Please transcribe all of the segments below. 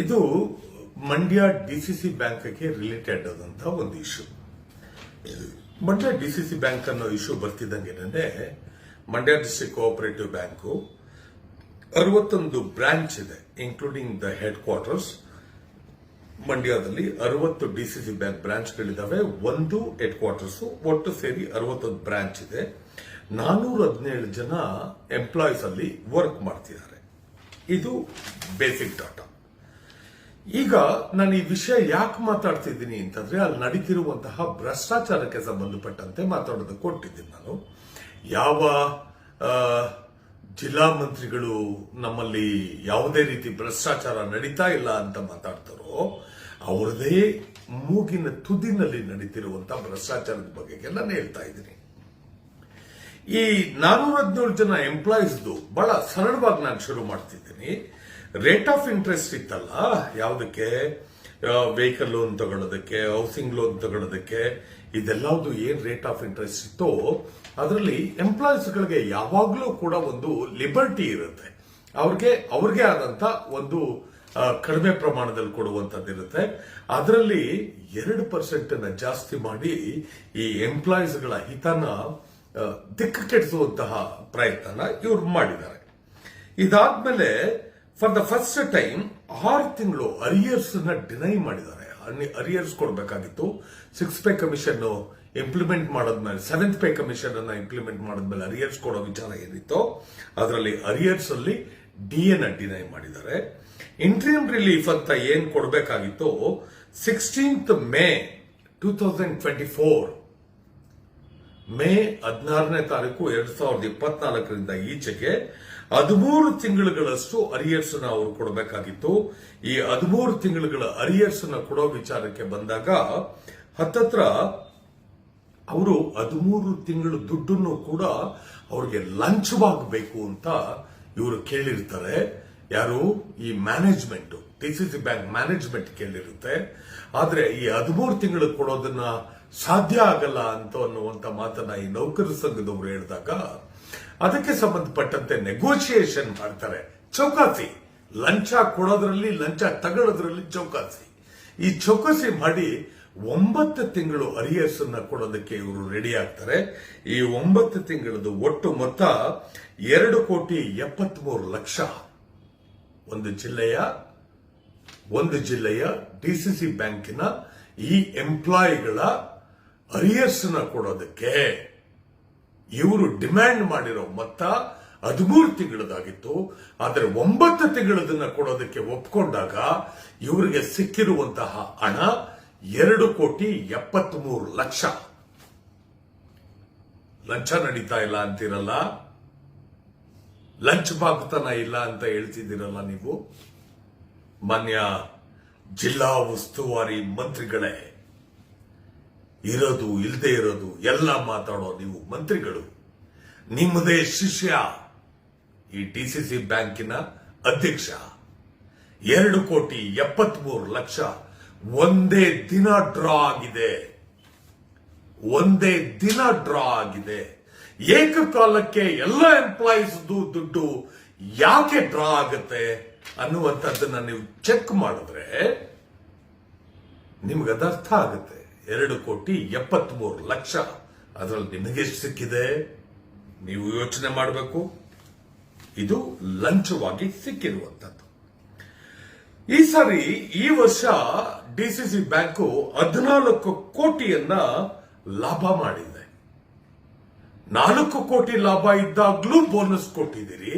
ಇದು ಮಂಡ್ಯ ಡಿಸಿಸಿ ಬ್ಯಾಂಕ್ಗೆ ರಿಲೇಟೆಡ್ ಆದಂತಹ ಒಂದು ಇಶ್ಯೂ ಮಂಡ್ಯ ಡಿಸಿಸಿ ಬ್ಯಾಂಕ್ ಅನ್ನೋ ಇಶ್ಯೂ ಬರ್ತಿದ್ದಂಗೆ ಮಂಡ್ಯ ಡಿಸ್ಟ್ರಿಕ್ಟ್ ಕೋಆಪರೇಟಿವ್ ಬ್ಯಾಂಕು ಅರವತ್ತೊಂದು ಬ್ರಾಂಚ್ ಇದೆ ಇನ್ಕ್ಲೂಡಿಂಗ್ ದ ಹೆಡ್ ಕ್ವಾರ್ಟರ್ಸ್ ಮಂಡ್ಯದಲ್ಲಿ ಅರವತ್ತು ಡಿಸಿಸಿ ಬ್ಯಾಂಕ್ ಬ್ರಾಂಚ್ಗಳಿದಾವೆ ಒಂದು ಹೆಡ್ ಕ್ವಾರ್ಟರ್ಸ್ ಒಟ್ಟು ಸೇರಿ ಅರವತ್ತೊಂದು ಬ್ರಾಂಚ್ ಇದೆ. ನಾನೂರ ಹದಿನೇಳು ಜನ ಎಂಪ್ಲಾಯೀಸ್ ಅಲ್ಲಿ ವರ್ಕ್ ಮಾಡ್ತಿದ್ದಾರೆ. ಇದು ಬೇಸಿಕ್ ಡಾಟಾ ಈಗ ನಾನು ಈ ವಿಷಯ ಯಾಕೆ ಮಾತಾಡ್ತಿದ್ದೀನಿ ಅಂತಂದ್ರೆ ಅಲ್ಲಿ ನಡೀತಿರುವಂತಹ ಭ್ರಷ್ಟಾಚಾರಕ್ಕೆ ಸಂಬಂಧಪಟ್ಟಂತೆ ಮಾತಾಡೋದು ಕೊಟ್ಟಿದ್ದೀನಿ ನಾನು. ಯಾವ ಜಿಲ್ಲಾ ಮಂತ್ರಿಗಳು ನಮ್ಮಲ್ಲಿ ಯಾವುದೇ ರೀತಿ ಭ್ರಷ್ಟಾಚಾರ ನಡೀತಾ ಇಲ್ಲ ಅಂತ ಮಾತಾಡ್ತಾರೋ, ಅವರದೇ ಮೂಗಿನ ತುದಿನಲ್ಲಿ ನಡೀತಿರುವಂತಹ ಭ್ರಷ್ಟಾಚಾರದ ಬಗ್ಗೆ ನಾನು ಹೇಳ್ತಾ ಇದ್ದೀನಿ. ಈ ನಾನೂರ ಹದಿನೇಳು ಜನ ಎಂಪ್ಲಾಯೀಸ್ದು ಬಹಳ ಸರಳವಾಗಿ ನಾನು ಶುರು ಮಾಡ್ತಿದ್ದೀನಿ. ರೇಟ್ ಆಫ್ ಇಂಟ್ರೆಸ್ಟ್ ಇತ್ತಲ್ಲ, ಯಾವುದಕ್ಕೆ? ವೆಹಿಕಲ್ ಲೋನ್ ತಗೊಳ್ಳೋದಕ್ಕೆ ಹೌಸಿಂಗ್ ಲೋನ್ ತಗೊಳ್ಳೋದಕ್ಕೆ ಇದೆಲ್ಲದು ಏನ್ ರೇಟ್ ಆಫ್ ಇಂಟ್ರೆಸ್ಟ್ ಇತ್ತೋ, ಅದರಲ್ಲಿ ಎಂಪ್ಲಾಯೀಸ್ಗಳಿಗೆ ಯಾವಾಗಲೂ ಕೂಡ ಒಂದು ಲಿಬರ್ಟಿ ಇರುತ್ತೆ. ಅವ್ರಿಗೆ ಅವ್ರಿಗೆ ಆದಂತ ಒಂದು ಕಡಿಮೆ ಪ್ರಮಾಣದಲ್ಲಿ ಕೊಡುವಂತದ್ದಿರುತ್ತೆ ಅದರಲ್ಲಿ ಎರಡು ಪರ್ಸೆಂಟ್ ಜಾಸ್ತಿ ಮಾಡಿ ಈ ಎಂಪ್ಲಾಯೀಸ್ಗಳ ಹಿತನ ದಿಕ್ಕು ಕೆಡಿಸುವಂತಹ ಪ್ರಯತ್ನನ ಇವ್ರು ಮಾಡಿದ್ದಾರೆ. ಇದಾದ್ಮೇಲೆ ಫಾರ್ ದ ಫಸ್ಟ್ ಟೈಮ್ ಆರು ತಿಂಗಳು ಅರಿಯರ್ಸ್ ಡಿನೈ ಮಾಡಿದ್ದಾರೆ. ಅರಿಯರ್ಸ್ ಕೊಡಬೇಕಾಗಿತ್ತು. ಸಿಕ್ಸ್ ಪೇ ಕಮಿಷನ್ ಇಂಪ್ಲಿಮೆಂಟ್ ಮಾಡಿದ್ಮೇಲೆ ಸೆವೆಂತ್ ಪೇ ಕಮಿಷನ್ ಅನ್ನ ಇಂಪ್ಲಿಮೆಂಟ್ ಮಾಡಿದ್ಮೇಲೆ ಅರಿಯರ್ಸ್ ಕೊಡೋ ವಿಚಾರ ಏನಿತ್ತು, ಅದರಲ್ಲಿ ಅರಿಯರ್ಸ್ ಅಲ್ಲಿ ಡಿ ಎನ್ ಡಿನೈ ಮಾಡಿದ್ದಾರೆ. ಇಂಟ್ರಿಯಂ ರಿಲೀಫ್ ಅಂತ ಏನ್ ಕೊಡಬೇಕಾಗಿತ್ತು sixteenth May two thousand twenty four May ಹದಿನಾರನೇ ತಾರೀಕು ಎರಡ್ ಸಾವಿರದ ಇಪ್ಪತ್ನಾಲ್ಕರಿಂದ ಈಚೆಗೆ ಹದಿಮೂರು ತಿಂಗಳುಗಳಷ್ಟು ಅರಿಯರ್ಸ್ ಅವರು ಕೊಡಬೇಕಾಗಿತ್ತು. ಈ ಹದಿಮೂರು ತಿಂಗಳುಗಳ ಅರಿಯರ್ಸ್ ಕೊಡೋ ವಿಚಾರಕ್ಕೆ ಬಂದಾಗ ಹತ್ತತ್ರ ಅವರು ಹದಿಮೂರು ತಿಂಗಳು ದುಡ್ಡನ್ನು ಕೂಡ ಅವ್ರಿಗೆ ಲಂಚವಾಗಬೇಕು ಅಂತ ಇವರು ಕೇಳಿರ್ತಾರೆ. ಯಾರು? ಈ ಮ್ಯಾನೇಜ್ಮೆಂಟ್ ಡಿಸಿಸಿ ಬ್ಯಾಂಕ್ ಮ್ಯಾನೇಜ್ಮೆಂಟ್ ಕೇಳಿರುತ್ತೆ. ಆದ್ರೆ ಈ ಹದಿಮೂರು ತಿಂಗಳು ಕೊಡೋದನ್ನ ಸಾಧ್ಯ ಆಗಲ್ಲ ಅಂತ ಅನ್ನುವಂತ ಮಾತನ್ನ ಈ ನೌಕರ ಸಂಘದವರು ಹೇಳಿದಾಗ ಅದಕ್ಕೆ ಸಂಬಂಧಪಟ್ಟಂತೆ ನೆಗೋಷಿಯೇಷನ್ ಮಾಡ್ತಾರೆ. ಚೌಕಾಸಿ. ಲಂಚ ಕೊಡೋದ್ರಲ್ಲಿ, ಲಂಚ ತಗೊಳ್ಳೋದ್ರಲ್ಲಿ ಚೌಕಾಸಿ. ಈ ಚೌಕಾಸಿ ಮಾಡಿ ಒಂಬತ್ತು ತಿಂಗಳು ಅರಿಯರ್ಸ್ ಅನ್ನ ಕೊಡೋದಕ್ಕೆ ಇವರು ರೆಡಿ ಆಗ್ತಾರೆ. ಈ ಒಂಬತ್ತು ತಿಂಗಳದು ಒಟ್ಟು ಮೊತ್ತ ಎರಡು ಕೋಟಿ ಎಪ್ಪತ್ಮೂರು ಲಕ್ಷ. ಒಂದು ಜಿಲ್ಲೆಯ ಒಂದು ಜಿಲ್ಲೆಯ ಡಿಸಿಸಿ ಬ್ಯಾಂಕಿನ ಈ ಎಂಪ್ಲಾಯಿಗಳ ಅರಿಯರ್ಸ್ನ ಕೊಡೋದಕ್ಕೆ ಇವರು ಡಿಮ್ಯಾಂಡ್ ಮಾಡಿರೋ ಮೊತ್ತ ಹದಿಮೂರು ತಿಂಗಳದಾಗಿತ್ತು ಆದರೆ ಒಂಬತ್ತು ತಿಂಗಳದನ್ನ ಕೊಡೋದಕ್ಕೆ ಒಪ್ಕೊಂಡಾಗ ಇವರಿಗೆ ಸಿಕ್ಕಿರುವಂತಹ ಹಣ ಎರಡು ಕೋಟಿ ಎಪ್ಪತ್ಮೂರು ಲಕ್ಷ. ಲಂಚ ನಡೀತಾ ಇಲ್ಲ ಅಂತಿರಲ್ಲ? ಲಂಚ್ ಬಾಗ್ತನ ಇಲ್ಲ ಅಂತ ಹೇಳ್ತಿದ್ದೀರಲ್ಲ ನೀವು? ಮಾನ್ಯ ಜಿಲ್ಲಾ ಉಸ್ತುವಾರಿ ಮಂತ್ರಿಗಳೇ ಇರೋದು ಇಲ್ಲದೆ ಇರೋದು, ಎಲ್ಲ ಮಾತಾಡೋ ನೀವು ಮಂತ್ರಿಗಳು. ನಿಮ್ಮದೇ ಶಿಷ್ಯ ಈ ಡಿಸಿಸಿ ಬ್ಯಾಂಕಿನ ಅಧ್ಯಕ್ಷ. ಎರಡು ಕೋಟಿ ಎಪ್ಪತ್ಮೂರು ಲಕ್ಷ ಒಂದೇ ದಿನ ಡ್ರಾ ಆಗಿದೆ. ಒಂದೇ ದಿನ ಡ್ರಾ ಆಗಿದೆ. ಏಕಕಾಲಕ್ಕೆ ಎಲ್ಲ ಎಂಪ್ಲಾಯೀಸ್ ದುಡ್ಡು ಯಾಕೆ ಡ್ರಾ ಆಗುತ್ತೆ ಅನ್ನುವಂಥದ್ದನ್ನ ನೀವು ಚೆಕ್ ಮಾಡಿದ್ರೆ ನಿಮ್ಗೆ ಅದರ್ಥ ಆಗುತ್ತೆ. ಎರಡು ಕೋಟಿ ಎಪ್ಪತ್ಮೂರು ಲಕ್ಷ. ಅದರಲ್ಲಿ ನಿಮಗೆ ಎಷ್ಟು ಸಿಕ್ಕಿದೆ? ನೀವು ಯೋಚನೆ ಮಾಡಬೇಕು. ಇದು ಲಂಚವಾಗಿ ಸಿಕ್ಕಿರುವಂತದ್ದು ಈ ಸಾರಿ ಈ ವರ್ಷ ಡಿಸಿಸಿ ಬ್ಯಾಂಕು ಹದಿನಾಲ್ಕು ಕೋಟಿಯನ್ನ ಲಾಭ ಮಾಡಿದೆ. ನಾಲ್ಕು ಕೋಟಿ ಲಾಭ ಇದ್ದಾಗ್ಲೂ ಬೋನಸ್ ಕೊಟ್ಟಿದ್ದೀರಿ.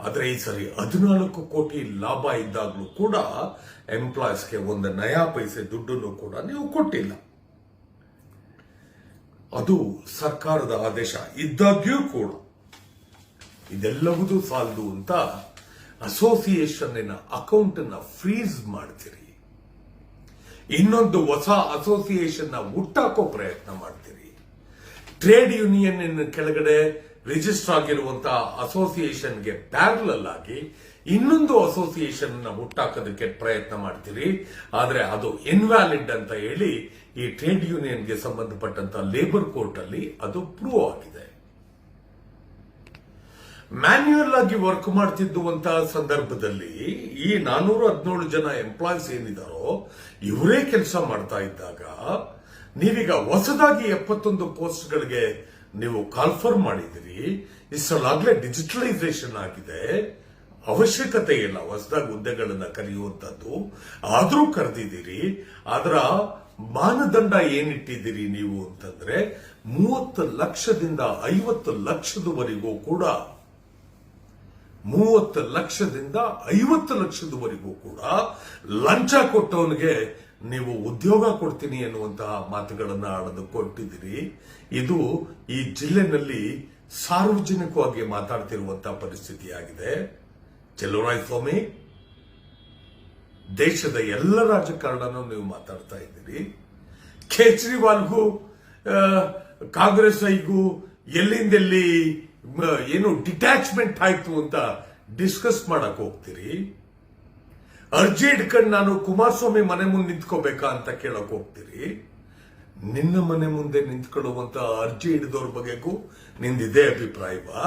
ಆದ್ರೆ ಈ ಸರಿ ಹದಿನಾಲ್ಕು ಕೋಟಿ ಲಾಭ ಇದ್ದಾಗ್ಲೂ ಕೂಡ ಎಂಪ್ಲಾಯೀಸ್ಗೆ ಒಂದು ನಯಾ ಪೈಸೆ ದುಡ್ಡನ್ನು ಕೂಡ ನೀವು ಕೊಟ್ಟಿಲ್ಲ. ಅದು ಸರ್ಕಾರದ ಆದೇಶ ಇದ್ದಾಗ್ಯೂ ಕೂಡ ಇದೆಲ್ಲವುದೂ ಸಾಲದು ಅಂತ ಅಸೋಸಿಯೇಷನ್ನಿನ ಅಕೌಂಟ್ ಅನ್ನ ಫ್ರೀಸ್ ಮಾಡ್ತೀರಿ. ಇನ್ನೊಂದು ಹೊಸ ಅಸೋಸಿಯೇಷನ್ನ ಹುಟ್ಟಾಕೋ ಪ್ರಯತ್ನ ಮಾಡ್ತೀರಿ. ಟ್ರೇಡ್ ಯೂನಿಯನ್ ಕೆಳಗಡೆ ರಿಜಿಸ್ಟರ್ ಆಗಿರುವಂತಹ ಅಸೋಸಿಯೇಷನ್ಗೆ ಪ್ಯಾರಲಲ್ ಆಗಿ ಇನ್ನೊಂದು ಅಸೋಸಿಯೇಷನ್ನ ಹುಟ್ಟಾಕೋದಕ್ಕೆ ಪ್ರಯತ್ನ ಮಾಡ್ತೀರಿ. ಆದ್ರೆ ಅದು ಇನ್ವ್ಯಾಲಿಡ್ ಅಂತ ಹೇಳಿ ಈ ಟ್ರೇಡ್ ಯೂನಿಯನ್ಗೆ ಸಂಬಂಧಪಟ್ಟಂತ ಲೇಬರ್ ಕೋರ್ಟ್ ಅಲ್ಲಿ ಅದು ಪ್ರೂವ್ ಆಗಿದೆ. ಮ್ಯಾನ್ಯುಯಲ್ ಆಗಿ ವರ್ಕ್ ಮಾಡ್ತಿದ್ದುವಂತಹ ಸಂದರ್ಭದಲ್ಲಿ ಈ ನಾನೂರ ಹದಿನೇಳು ಜನ ಎಂಪ್ಲಾಯೀಸ್ ಏನಿದಾರೋ, ಇವರೇ ಕೆಲಸ ಮಾಡ್ತಾ ಇದ್ದಾಗ ನೀವೀಗ ಹೊಸದಾಗಿ ಎಪ್ಪತ್ತೊಂದು ಪೋಸ್ಟ್ಗಳಿಗೆ ನೀವು ಕಾಲ್ಫರ್ ಮಾಡಿದಿರಿ ಇಷ್ಟರಲ್ಲಾಗ್ಲೇ ಡಿಜಿಟಲೈಸೇಷನ್ ಆಗಿದೆ. ಅವಶ್ಯಕತೆ ಇಲ್ಲ ಹೊಸದಾಗಿ ಹುದ್ದೆಗಳನ್ನ ಕರೆಯುವಂತದ್ದು ಆದರೂ ಕರೆದಿದ್ದೀರಿ. ಅದರ ಮಾನದಂಡ ಏನಿಟ್ಟಿದ್ದೀರಿ ನೀವು ಅಂತಂದ್ರೆ ಮೂವತ್ತು ಲಕ್ಷದಿಂದ ಐವತ್ತು ಲಕ್ಷದವರೆಗೂ ಕೂಡ, ಮೂವತ್ತು ಲಕ್ಷದಿಂದ ಐವತ್ತು ಲಕ್ಷದವರೆಗೂ ಕೂಡ ಲಂಚ ಕೊಟ್ಟವನಿಗೆ ನೀವು ಉದ್ಯೋಗ ಕೊಡ್ತೀನಿ ಎನ್ನುವಂತಹ ಮಾತುಗಳನ್ನ ಆಡದು ಕೊಟ್ಟಿದ್ದೀರಿ ಇದು ಈ ಜಿಲ್ಲೆನಲ್ಲಿ ಸಾರ್ವಜನಿಕವಾಗಿ ಮಾತಾಡ್ತಿರುವಂತಹ ಪರಿಸ್ಥಿತಿಯಾಗಿದೆ. ಚೆಲುವರಾಯ ಸ್ವಾಮಿ ದೇಶದ ಎಲ್ಲ ರಾಜಕಾರಣನೂ ನೀವು ಮಾತಾಡ್ತಾ ಇದ್ದೀರಿ. ಕೇಜ್ರಿವಾಲ್ಗೂ ಕಾಂಗ್ರೆಸ್ ಐಗೂ ಎಲ್ಲಿಂದೆಲ್ಲಿ ಏನು ಡಿಟ್ಯಾಚ್ಮೆಂಟ್ ಆಯ್ತು ಅಂತ ಡಿಸ್ಕಸ್ ಮಾಡಕ್ ಹೋಗ್ತೀರಿ. ಅರ್ಜಿ ಇಟ್ಕೊಂಡು ನಾನು ಕುಮಾರಸ್ವಾಮಿ ಮನೆ ಮುಂದೆ ನಿಂತ್ಕೋಬೇಕಾ ಅಂತ ಕೇಳಕ್ ಹೋಗ್ತೀರಿ. ನಿನ್ನ ಮನೆ ಮುಂದೆ ನಿಂತ್ಕೊಳ್ಳುವಂತ ಅರ್ಜಿ ಹಿಡಿದವ್ರ ಬಗ್ಗೆಗೂ ನಿಂದಿದೆ ಅಭಿಪ್ರಾಯವಾ?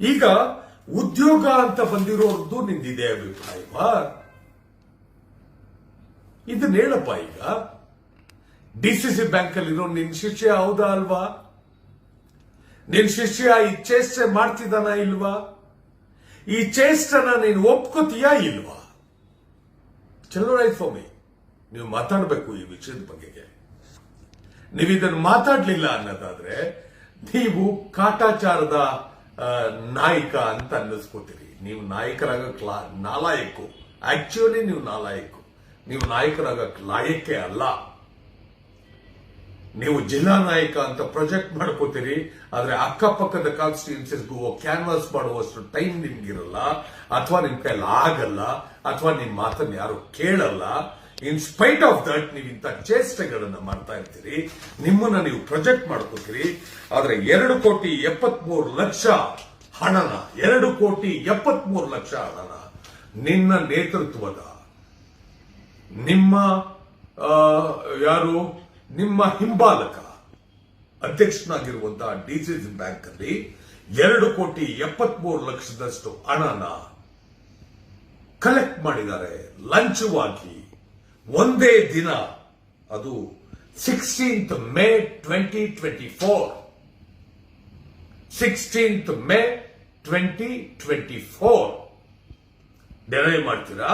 ಈಗ ಉದ್ಯೋಗ ಅಂತ ಬಂದಿರೋರ್ದು ನಿಂದಿದೆ ಅಭಿಪ್ರಾಯವಾ ಇದನ್ನ ಹೇಳಪ್ಪ ಈಗ? ಡಿಸಿಸಿ ಬ್ಯಾಂಕ್ ಅಲ್ಲಿರೋ ನಿನ್ ಶಿಷ್ಯ ಹೌದಾ ಅಲ್ವಾ? ನಿನ್ ಶಿಷ್ಯ ಈ ಚೇಷ್ಟೆ ಮಾಡ್ತಿದ್ದಾನ ಇಲ್ವಾ? ಈ ಚೇಷ್ಟನ ನೀನು ಒಪ್ಕೋತೀಯಾ ಇಲ್ವಾ? ಚಲೋರಾಯ್ ಸ್ವಾಮಿ, ನೀವು ಮಾತಾಡಬೇಕು ಈ ವಿಷಯದ ಬಗ್ಗೆ ನೀವು ಇದನ್ನು ಮಾತಾಡ್ಲಿಲ್ಲ ಅನ್ನೋದಾದ್ರೆ, ನೀವು ಕಾಟಾಚಾರದ ನಾಯಕ ಅಂತ ಅನ್ನಿಸ್ಕೋತೀರಿ. ನೀವು ನಾಯಕರಾಗಕ್ ಲಾ- ನಾಲಾಯಕು. ಆಕ್ಚುಲಿ ನೀವು ನಾಲಾಯಕು. ನೀವು ನಾಯಕರಾಗಕ್ ಲಾಯಕ್ಕೆ ಅಲ್ಲ. ನೀವು ಜಿಲ್ಲಾ ನಾಯಕ ಅಂತ ಪ್ರೊಜೆಕ್ಟ್ ಮಾಡ್ಕೋತೀರಿ, ಆದ್ರೆ ಅಕ್ಕಪಕ್ಕದ ಕಾನ್ಸ್ಟಿಟ್ಯೂನ್ಸಿಸ್ಗೂ ಕ್ಯಾನ್ವಾಸ್ ಮಾಡುವಷ್ಟು ಟೈಮ್ ನಿಮ್ಗಿರಲ್ಲ, ಅಥವಾ ನಿಮ್ ಕೈಲಿ ಆಗಲ್ಲ, ಅಥವಾ ನಿಮ್ ಮಾತನ್ನ ಯಾರು ಕೇಳಲ್ಲ ಇನ್ ಸ್ಪೈಟ್ ಆಫ್ ದಟ್ ನೀವು ಇಂಥ ಚೇಷ್ಟೆಗಳನ್ನ ಮಾಡ್ತಾ ಇರ್ತೀರಿ. ನಿಮ್ಮನ್ನ ನೀವು ಪ್ರೊಜೆಕ್ಟ್ ಮಾಡ್ಕೋತೀರಿ. ಆದ್ರೆ ಎರಡು ಕೋಟಿ ಎಪ್ಪತ್ಮೂರು ಲಕ್ಷ ಹಣನ, ಎರಡು ಕೋಟಿ ಎಪ್ಪತ್ಮೂರು ಲಕ್ಷ ಹಣನ ನಿನ್ನ ನೇತೃತ್ವದ ನಿಮ್ಮ ಯಾರು? ನಿಮ್ಮ ಹಿಂಬಾಲಕ ಅಧ್ಯಕ್ಷನಾಗಿರುವಂತಹ ಡಿಸಿಸಿ ಬ್ಯಾಂಕ್ ಅಲ್ಲಿ ಎರಡು ಕೋಟಿ ಎಪ್ಪತ್ಮೂರು ಲಕ್ಷದಷ್ಟು ಹಣನ ಕಲೆಕ್ಟ್ ಮಾಡಿದ್ದಾರೆ. ಲಂಚವಾಗಿ ಒಂದೇ ದಿನ, ಅದು sixteenth May twenty twenty four sixteenth May twenty twenty four deny ಮಾಡ್ತೀರಾ?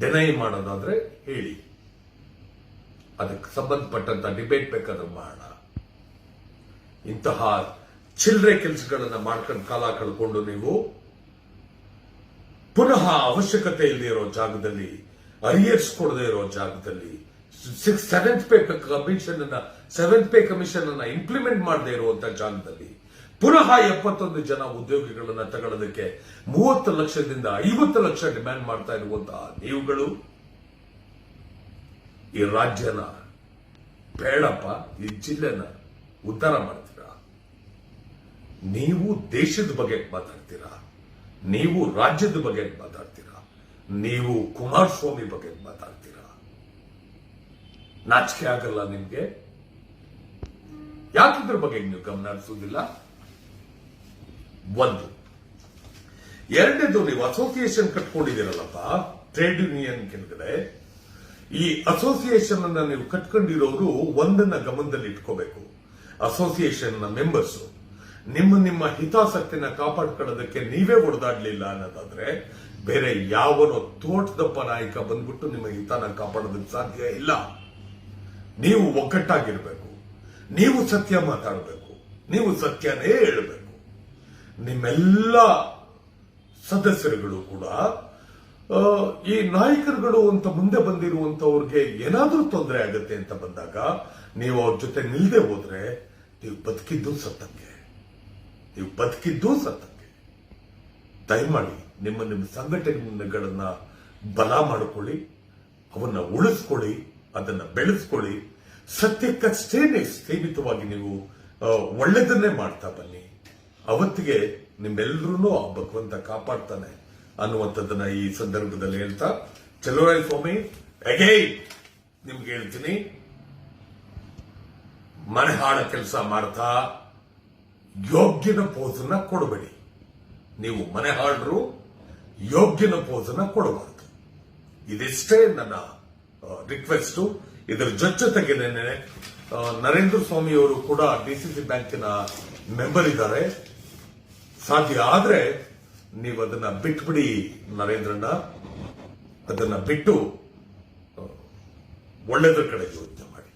ಡೆನೈ ಮಾಡೋದಾದ್ರೆ ಹೇಳಿ. ಅದಕ್ಕೆ ಸಂಬಂಧಪಟ್ಟಂತ ಡಿಬೇಟ್ ಬೇಕಾದ್ರೆ ಮಾಡೋಣ. ಇಂತಹ ಚಿಲ್ಲರೆ ಕೆಲಸಗಳನ್ನು ಮಾಡ್ಕೊಂಡು ಕಾಲ ಕಳ್ಕೊಂಡು ನೀವು, ಪುನಃ ಅವಶ್ಯಕತೆ ಇಲ್ಲದೆ ಇರೋ ಜಾಗದಲ್ಲಿ ಅರಿಯರ್ಸ್ ಕೊಡದೆ ಇರೋ ಜಾಗದಲ್ಲಿ ಸಿಕ್ಸ್ ಸೆವೆಂತ್ ಪೇ ಕಮಿಷನ್ ಅನ್ನ ಸೆವೆಂತ್ ಪೇ ಕಮಿಷನ್ ಅನ್ನ ಇಂಪ್ಲಿಮೆಂಟ್ ಮಾಡದೆ ಇರುವಂತ ಜಾಗದಲ್ಲಿ ಪುನಃ ಎಪ್ಪತ್ತೊಂದು ಜನ ಉದ್ಯೋಗಿಗಳನ್ನ ತಗೊಳ್ಳೋದಕ್ಕೆ ಮೂವತ್ತು ಲಕ್ಷದಿಂದ ಐವತ್ತು ಲಕ್ಷ ಡಿಮ್ಯಾಂಡ್ ಮಾಡ್ತಾ ಇರುವಂತಹ ನೀವುಗಳು? ಈ ರಾಜ್ಯನ ಬೇಡಪ್ಪ, ಈ ಜಿಲ್ಲೆನ ಉದ್ಧಾರ ಮಾಡ್ತೀರಾ? ನೀವು ದೇಶದ ಬಗ್ಗೆ ಮಾತಾಡ್ತೀರಾ? ನೀವು ರಾಜ್ಯದ ಬಗ್ಗೆ ಮಾತಾಡ್ತೀರಾ? ನೀವು ಕುಮಾರಸ್ವಾಮಿ ಬಗ್ಗೆ ಮಾತಾಡ್ತೀರಾ? ನಾಚಿಕೆ ಆಗಲ್ಲ ನಿಮ್ಗೆ? ಯಾಕಿದ್ರ ಬಗ್ಗೆ ನೀವು ಗಮನ ಹರಿಸುವುದಿಲ್ಲ? ಒಂದು ಎರಡನೇದು ನೀವು ಅಸೋಸಿಯೇಷನ್ ಕಟ್ಕೊಂಡಿದ್ದೀರಲ್ಲಪ್ಪ ಟ್ರೇಡ್ ಯೂನಿಯನ್ ಕೆಳಗಡೆ. ಈ ಅಸೋಸಿಯೇಷನ್ ಅನ್ನ ನೀವು ಕಟ್ಕೊಂಡಿರೋರು ಒಂದನ್ನ ಗಮನದಲ್ಲಿ ಇಟ್ಕೋಬೇಕು. ಅಸೋಸಿಯೇಷನ್ನ ಮೆಂಬರ್ಸ್ ನಿಮ್ಮ ನಿಮ್ಮ ಹಿತಾಸಕ್ತಿನ ಕಾಪಾಡ್ಕೊಳ್ಳೋದಕ್ಕೆ ನೀವೇ ಹೊಡೆದಾಡ್ಲಿಲ್ಲ ಅನ್ನೋದಾದ್ರೆ ಬೇರೆ ಯಾವನೋ ತೋಟದಪ್ಪ ನಾಯಕ ಬಂದ್ಬಿಟ್ಟು ನಿಮ್ಮ ಹಿತನ ಕಾಪಾಡೋದಕ್ಕೆ ಸಾಧ್ಯ ಇಲ್ಲ. ನೀವು ಒಗ್ಗಟ್ಟಾಗಿರ್ಬೇಕು. ನೀವು ಸತ್ಯ ಮಾತಾಡಬೇಕು. ನೀವು ಸತ್ಯನೇ ಹೇಳಬೇಕು. ನಿಮ್ಮೆಲ್ಲ ಸದಸ್ಯರುಗಳು ಕೂಡ ಈ ನಾಯಕರುಗಳು ಅಂತ ಮುಂದೆ ಬಂದಿರುವಂತವ್ರಿಗೆ ಏನಾದರೂ ತೊಂದರೆ ಆಗುತ್ತೆ ಅಂತ ಬಂದಾಗ ನೀವು ಅವ್ರ ಜೊತೆ ನಿಲ್ಲದೆ ಹೋದ್ರೆ ನೀವು ಬದುಕಿದ್ದು ಸತ್ತಂಗೆ. ನೀವು ಬದುಕಿದ್ದು ಸತ್ತಂಗೆ. ದಯಮಾಡಿ ನಿಮ್ಮ ನಿಮ್ಮ ಸಂಘಟನೆಗಳನ್ನ ಬಲ ಮಾಡಿಕೊಳ್ಳಿ, ಅವನ್ನ ಉಳಿಸ್ಕೊಳ್ಳಿ, ಅದನ್ನ ಬೆಳೆಸ್ಕೊಳ್ಳಿ. ಸತ್ಯಕ್ಕಷ್ಟೇನೆ ಸೀಮಿತವಾಗಿ ನೀವು ಒಳ್ಳೆದನ್ನೇ ಮಾಡ್ತಾ ಬನ್ನಿ. ಅವತ್ತಿಗೆ ನಿಮ್ಮೆಲ್ಲರೂ ಆ ಭಗವಂತ ಕಾಪಾಡ್ತಾನೆ ಅನ್ನುವಂಥದ್ದನ್ನ ಈ ಸಂದರ್ಭದಲ್ಲಿ ಹೇಳ್ತಾ ಚಲುವರಾಯ ಸ್ವಾಮಿ. ಅಗೇ ನಿಮ್ಗೆ ಹೇಳ್ತೀನಿ. ಮನೆ ಹಾಳ ಕೆಲಸ ಮಾಡ್ತಾ ಯೋಗ್ಯನ ಪೋಸನ್ನ ಕೊಡಬೇಡಿ. ನೀವು ಮನೆ ಹಾಳರು ಯೋಗ್ಯನ ಪೋಸನ್ನ ಕೊಡಬಾರದು. ಇದಿಷ್ಟೇ ನನ್ನ ರಿಕ್ವೆಸ್ಟ್ ಇದರ ಜೊತೆಗೆ ನಿನ್ನೆ ನರೇಂದ್ರ ಸ್ವಾಮಿ ಅವರು ಕೂಡ ಡಿಸಿಸಿ ಬ್ಯಾಂಕಿನ ಮೆಂಬರ್ ಇದ್ದಾರೆ. ಸಾಧ್ಯ ಆದ್ರೆ ನೀವು ಅದನ್ನ ಬಿಟ್ಬಿಡಿ ನರೇಂದ್ರಣ್ಣ. ಅದನ್ನ ಬಿಟ್ಟು ಒಳ್ಳೆಯದ್ರ ಕಡೆ ಯೋಚನೆ ಮಾಡಿ.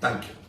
Thank you